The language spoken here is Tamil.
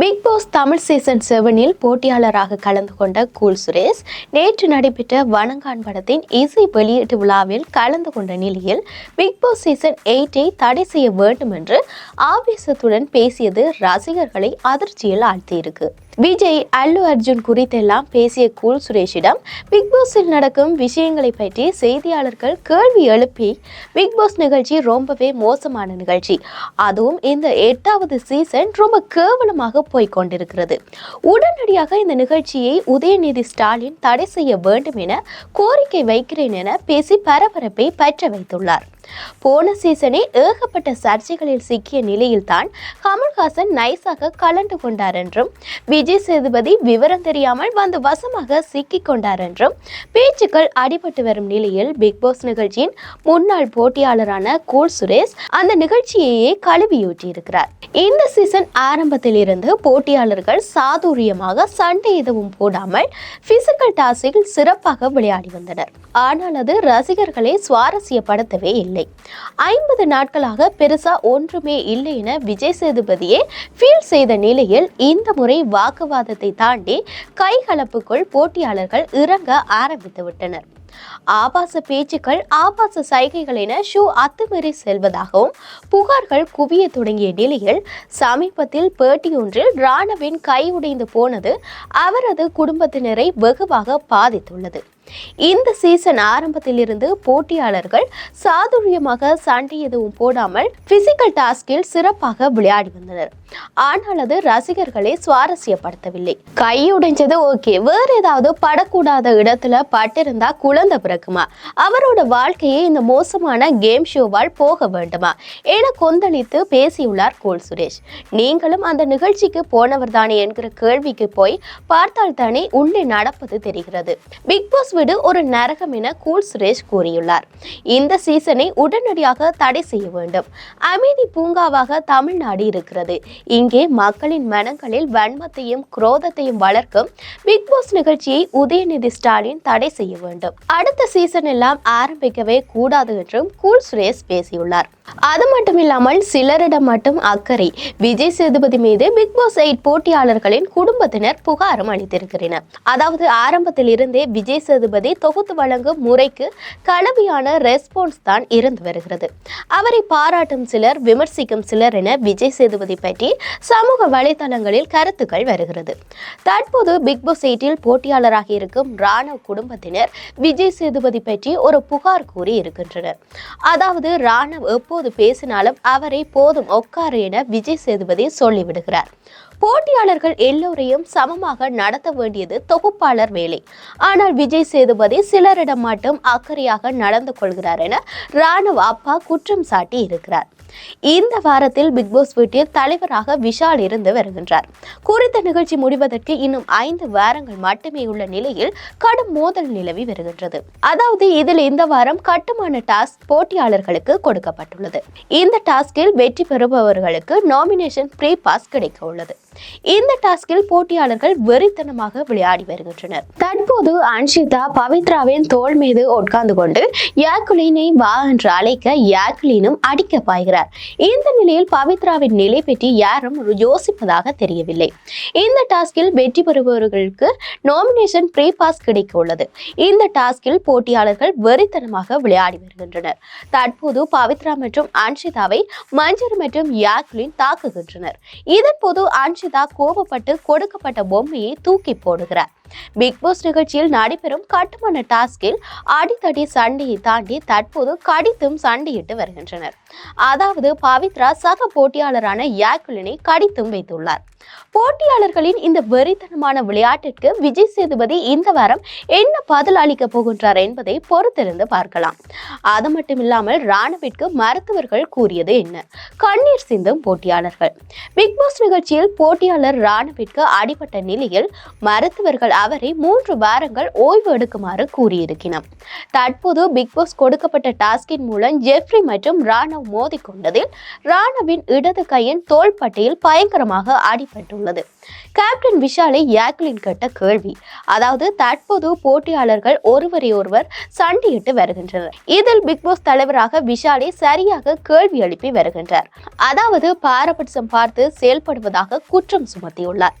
பிக் பாஸ் தமிழ் சீசன் செவனில் போட்டியாளராக கலந்து கொண்ட கூல் சுரேஷ் நேற்று நடைபெற்ற வணங்கான் படத்தின் இசை வெளியீட்டு விழாவில் கலந்து கொண்ட நிலையில் பிக் பாஸ் சீசன் எயிட்டை தடை செய்ய வேண்டும் என்று ஆவேசத்துடன் பேசியது ரசிகர்களை அதிர்ச்சியில் ஆழ்த்தியிருக்கு. விஜய் அல்லு அர்ஜுன் குறித்தெல்லாம் பேசிய கூல் சுரேஷிடம் பிக்பாஸில் நடக்கும் விஷயங்களை பற்றி செய்தியாளர்கள் கேள்வி எழுப்பி பிக்பாஸ் நிகழ்ச்சி ரொம்பவே மோசமான நிகழ்ச்சி. அதுவும் இந்த எட்டாவது சீசன் ரொம்ப கேவலமாக போய்கொண்டிருக்கிறது உடனடியாக இந்த நிகழ்ச்சியை உதயநிதி ஸ்டாலின் தடை செய்ய வேண்டும் என கோரிக்கை வைக்கிறேன் என பேசி பரபரப்பை பற்ற வைத்துள்ளார். போன சீசனே ஏகப்பட்ட சர்ச்சைகளில் சிக்கிய நிலையில்தான் கமல்ஹாசன் நைஸாக கலந்து கொண்டார் என்றும் விஜய் சேதுபதி விவரம் தெரியாமல் வந்து வசமாக சிக்கிக் கொண்டார் என்றும் பேச்சுக்கள் அடிபட்டு வரும் நிலையில் பிக் பாஸ் நிகழ்ச்சியின் முன்னாள் போட்டியாளரான கூல் சுரேஷ் அந்த நிகழ்ச்சியையே கழுவியூற்றியிருக்கிறார் இந்த சீசன் ஆரம்பத்தில் இருந்து போட்டியாளர்கள் சாதுரியமாக சண்டை எதுவும் போடாமல் பிசிக்கல் டாஸில் சிறப்பாக விளையாடி வந்தனர். ஆனால் அது ரசிகர்களை சுவாரஸ்யப்படுத்தவே இல்லை. ஐம்பது நாட்களாக பெருசா ஒன்றுமே இல்லை என விஜய் சேதுபதியே ஃபீல் செய்த நிலையில் இந்த முறை வாக்குவாதத்தை தாண்டி கைகலப்புக்குள் போட்டியாளர்கள் இறங்க ஆரம்பித்து விட்டனர். ஆபாச பேச்சுக்கள் ஆபாச சைகைகள் என ஷூ அத்துமீறி செல்வதாகவும் புகார்கள் குவிய தொடங்கிய நிலையில் சமீபத்தில் பேட்டியொன்றில் ராணவின் கை உடைந்து போனது அவரது குடும்பத்தினரை வெகுவாக பாதித்துள்ளது. இந்த சீசன் ஆரம்பத்திலிருந்து போட்டியாளர்கள் சாதுரியமாக சண்டை எதுவும் போடாமல் பிசிக்கல் டாஸ்கில் சிறப்பாக விளையாடி வந்தனர். ஆனால் அது ரசிகர்களை சுவாரஸ்யப்படுத்தவில்லை. கை உடைஞ்சது ஓகே. வேற ஏதாவது படக்கூடாத இடத்துல பட்டிருந்தா குழ குழந்தை பிறக்குமா அவரோட வாழ்க்கையை இந்த மோசமான கேம் ஷோவால் போக வேண்டுமா? என கொந்தளித்து பேசியுள்ளார் கோல் சுரேஷ். நீங்களும் அந்த நிகழ்ச்சிக்கு போனவர் தானே என்கிற கேள்விக்கு போய் பார்த்தால் தானே உள்ளே நடப்பது தெரிகிறது. பிக் பாஸ் வீடு ஒரு நரகம் என கூல் சுரேஷ் கூறியுள்ளார். இந்த சீசனை உடனடியாக தடை செய்ய வேண்டும். அமைதி பூங்காவாக தமிழ்நாடு இருக்கிறது. இங்கே மக்களின் மனங்களில் வன்மத்தையும் குரோதத்தையும் வளர்க்கும் பிக் பாஸ் நிகழ்ச்சியை உதயநிதி ஸ்டாலின் தடை செய்ய வேண்டும். அடுத்த சீசன் எல்லாம் ஆரம்பிக்கவே கூடாது என்றும் கூல் சுரேஷ் பேசியுள்ளார். அது மட்டும் இல்லாமல் சிலரிடம் மட்டும் அக்கறை. விஜய் சேதுபதி மீது பிக் பாஸ் எயிட் போட்டியாளர்களின் குடும்பத்தினர் புகாரும் அளித்திருக்கிறனர் அதாவது ஆரம்பத்தில் இருந்தே விஜய் சேதுபதி தொகுத்து வழங்கும் முறைக்கு கலவையான ரெஸ்பான்ஸ் தான் இருந்து வருகிறது. அவரை பாராட்டும் சிலர் விமர்சிக்கும் சிலர் என விஜய் சேதுபதி பற்றி சமூக வலைதளங்களில் கருத்துக்கள் வருகிறது. தற்போது பிக் பாஸ் எயிட்டில் போட்டியாளராக இருக்கும் ராணவ் குடும்பத்தினர் விஜய் சேதுபதி பற்றி ஒரு புகார் கூறி இருக்கின்றனர். அதாவது ராணவ் எப்போது பேசினாலும் அவரை போதும் உட்காரு என விஜய் சேதுபதி சொல்லிவிடுகிறார். போட்டியாளர்கள் எல்லோரையும் சமமாக நடத்த வேண்டியது தொகுப்பாளர் வேலை. ஆனால் விஜய் சேதுபதி சிலரிடம் மட்டும் அக்கறையாக நடந்து கொள்கிறார் என ராணுவ அப்பா குற்றம் சாட்டி இருக்கிறார். இந்த வாரத்தில் பிக் பாஸ் வீட்டில் தலைவராக விஷால் இருந்து வருகின்றார். குறித்த நிகழ்ச்சி முடிவதற்கு இன்னும் ஐந்து வாரங்கள் மட்டுமே உள்ள நிலையில் கடும் மோதல் நிலவி வருகின்றது. அதாவது இதில் இந்த வாரம் கட்டுமான டாஸ்க் போட்டியாளர்களுக்கு கொடுக்கப்பட்டுள்ளது. இந்த டாஸ்கில் வெற்றி பெறுபவர்களுக்கு நாமினேஷன் ப்ரீ பாஸ் கிடைக்க உள்ளது. இந்த டாஸ்கில் போட்டியாளர்கள் வெறித்தனமாக விளையாடி வருகின்றனர். தற்போது அன்ஷிதா பவித்ராவின் தோள் மீது உட்கார்ந்து கொண்டு யாக்குலினை வா என்று அழைக்க யாக்குலினும் அடிக்க பாய்கிறார். இந்த நிலையில் பவித்ராவின் நிலை பற்றி யாரும் யோசிப்பதாக தெரியவில்லை. இந்த டாஸ்கில் வெற்றி பெறுபவர்களுக்கு நாமினேஷன் ப்ரீ பாஸ் கிடைக்க உள்ளது. இந்த டாஸ்கில் போட்டியாளர்கள் வெறித்தனமாக விளையாடி வருகின்றனர். தற்போது பவித்ரா மற்றும் அன்ஷிதாவை மஞ்சர் மற்றும் யாக்லின் தாக்குகின்றனர். இதன் போது அன்ஷிதா கோபப்பட்டு கொடுக்கப்பட்ட பொம்மையை தூக்கி போடுகிறார். பிக் பாஸ் நிகழ்ச்சியில் நடைபெறும் கட்டுமான டாஸ்கில் அடித்தடி சண்டையை தாண்டி தற்போது கடித்தும் சண்டையிட்டு வருகின்றனர். அதாவது பவித்ரா சக போட்டியாளரான யாக்குலினை கடித்தும் வைத்துள்ளார். போட்டியாளர்களின் இந்த வெறித்தனமான விளையாட்டிற்கு விஜய் சேதுபதி இந்த வாரம் என்ன பதில் அளிக்க போகின்றார் என்பதை பொறுத்திருந்து பார்க்கலாம். அது மட்டும் இல்லாமல் ராணுவிற்கு மருத்துவர்கள் கூறியது என்ன? கண்ணீர் சிந்தும் போட்டியாளர்கள். பிக் பாஸ் நிகழ்ச்சியில் போட்டியாளர் ராணுவிற்கு அடிபட்ட நிலையில் மருத்துவர்கள் அவரை மூன்று வாரங்கள் ஓய்வு எடுக்குமாறு கூறியிருக்கிறார் தற்போது பிக்பாஸ் கொடுக்கப்பட்ட டாஸ்கின் மூலம் ஜெஃப்ரி மற்றும் ராணவ் மோதிக்கொண்டதில் ராணவின் இடது கையின் தோள்பட்டையில் பயங்கரமாக அடிபட்டுள்ளது. கேப்டன் விஷாலை யாக்லின் கேட்ட கேள்வி. அதாவது தற்போது போட்டியாளர்கள் ஒருவரை ஒருவர் சண்டையிட்டு வருகின்றனர். இதில் பிக்பாஸ் தலைவராக விஷாலை சரியாக கேள்வி எழுப்பி வருகின்றார். அதாவது பாரபட்சம் பார்த்து செயல்படுவதாக குற்றம் சுமத்தியுள்ளார்.